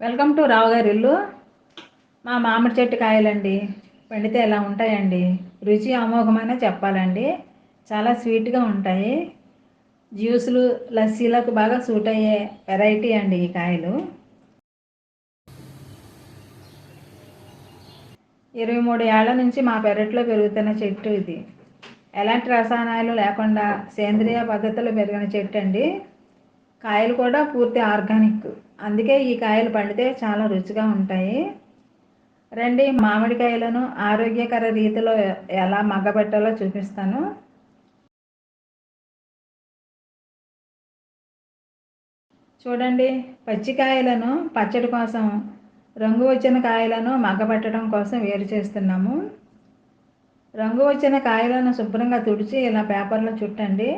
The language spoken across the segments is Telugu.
వెల్కమ్ టు రావుగారి ఇల్లు. మా మామిడి చెట్టు కాయలండి. పండితే ఎలా ఉంటాయండి? రుచి అమోఘమైన చెప్పాలండి. చాలా స్వీట్గా ఉంటాయి. జ్యూసులు లస్సీలకు బాగా సూట్ అయ్యే వెరైటీ అండి ఈ కాయలు. ఇరవై మూడు ఏళ్ళ నుంచి మా పెరట్లో పెరుగుతున్న చెట్టు ఇది. ఎలాంటి రసాయనాలు లేకుండా సేంద్రియ పద్ధతిలో పెరిగిన చెట్టు అండి కాయలు కూడా పూర్తి ఆర్గానిక్. అందుకే ఈ కాయలు పండితే చాలా రుచిగా ఉంటాయి. రండి మామిడికాయలను ఆరోగ్యకర రీతిలో ఎలా మగ్గబెట్టాలో చూపిస్తాను. చూడండి పచ్చికాయలను పచ్చడి కోసం రంగు వచ్చిన కాయలను మగ్గబెట్టడం కోసం వేరు చేస్తున్నాము. రంగు వచ్చిన కాయలను శుభ్రంగా తుడిచి ఇలా పేపర్లో చుట్టండి.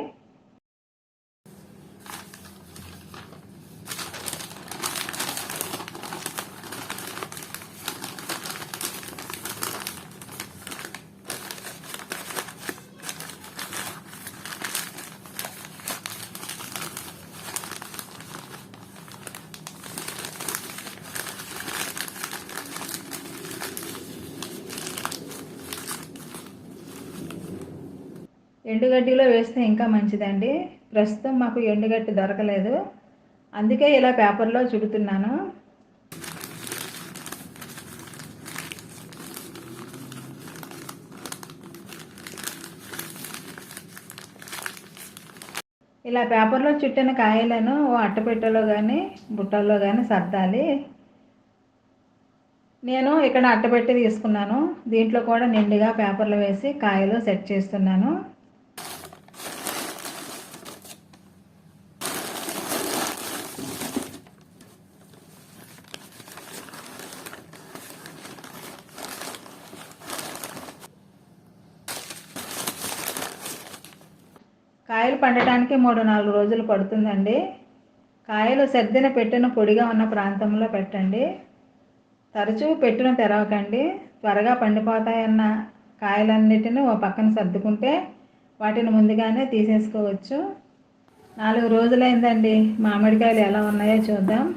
ఎండుగడ్డిలో వేస్తే ఇంకా మంచిదండి. ప్రస్తుతం మాకు ఎండుగడ్డి దొరకలేదు. అందుకే ఇలా పేపర్లో చుడుతున్నాను. ఇలా పేపర్లో చుట్టిన కాయలను ఓ అట్టపెట్టెలో కానీ బుట్టల్లో కానీ సర్దాలి. నేను ఇక్కడ అట్టపెట్టి తీసుకున్నాను. దీంట్లో కూడా నిండుగా పేపర్లు వేసి కాయలు సెట్ చేస్తున్నాను. కాయలు పండటానికి మూడు నాలుగు రోజులు పడుతుందండి. కాయలు సర్దిన పెట్టిన పొడిగా ఉన్న ప్రాంతంలో పెట్టండి. తరచూ పెట్టిన తెరవకండి. త్వరగా పండిపోతాయన్న కాయలన్నిటిని ఓ పక్కన సర్దుకుంటే వాటిని ముందుగానే తీసేసుకోవచ్చు. నాలుగు రోజులైందండి. మామిడికాయలు ఎలా ఉన్నాయో చూద్దాం.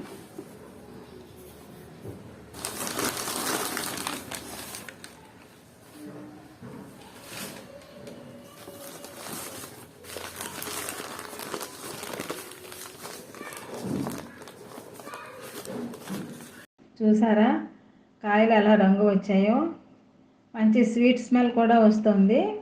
చూసారా? కాయలు ఎలా రంగు వచ్చాయో? మంచి స్వీట్ స్మెల్ కూడా వస్తుంది.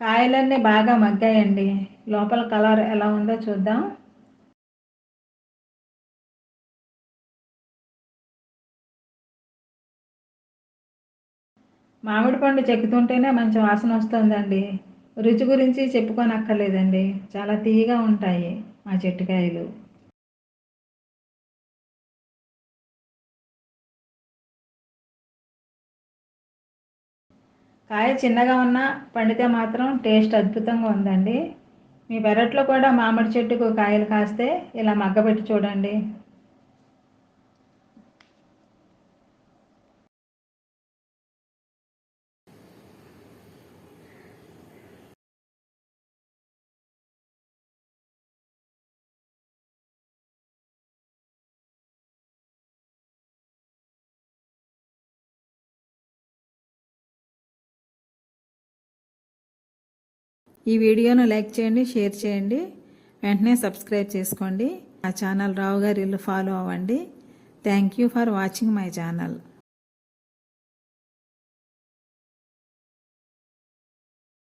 కాయలన్నీ బాగా మగ్గాయండి. లోపల కలర్ ఎలా ఉందో చూద్దాం. మామిడి పండు చెక్కుతుంటేనే మంచి వాసన వస్తుందండి. రుచి గురించి చెప్పుకోనక్కర్లేదండి. చాలా తీయగా ఉంటాయి మా చెట్టుకాయలు. కాయ చిన్నగా ఉన్నా పండితే మాత్రం టేస్ట్ అద్భుతంగా ఉందండి. మీ పెరట్లో కూడా మామిడి చెట్టుకు కాయలు కాస్తే ఇలా మగ్గబెట్టి చూడండి. ఈ వీడియోను లైక్ చేయండి షేర్ చేయండి. వెంటనే సబ్స్క్రైబ్ చేసుకోండి. ఆ ఛానల్ రావు గారి ఇల్లు ఫాలో అవ్వండి. Thank you for watching my channel.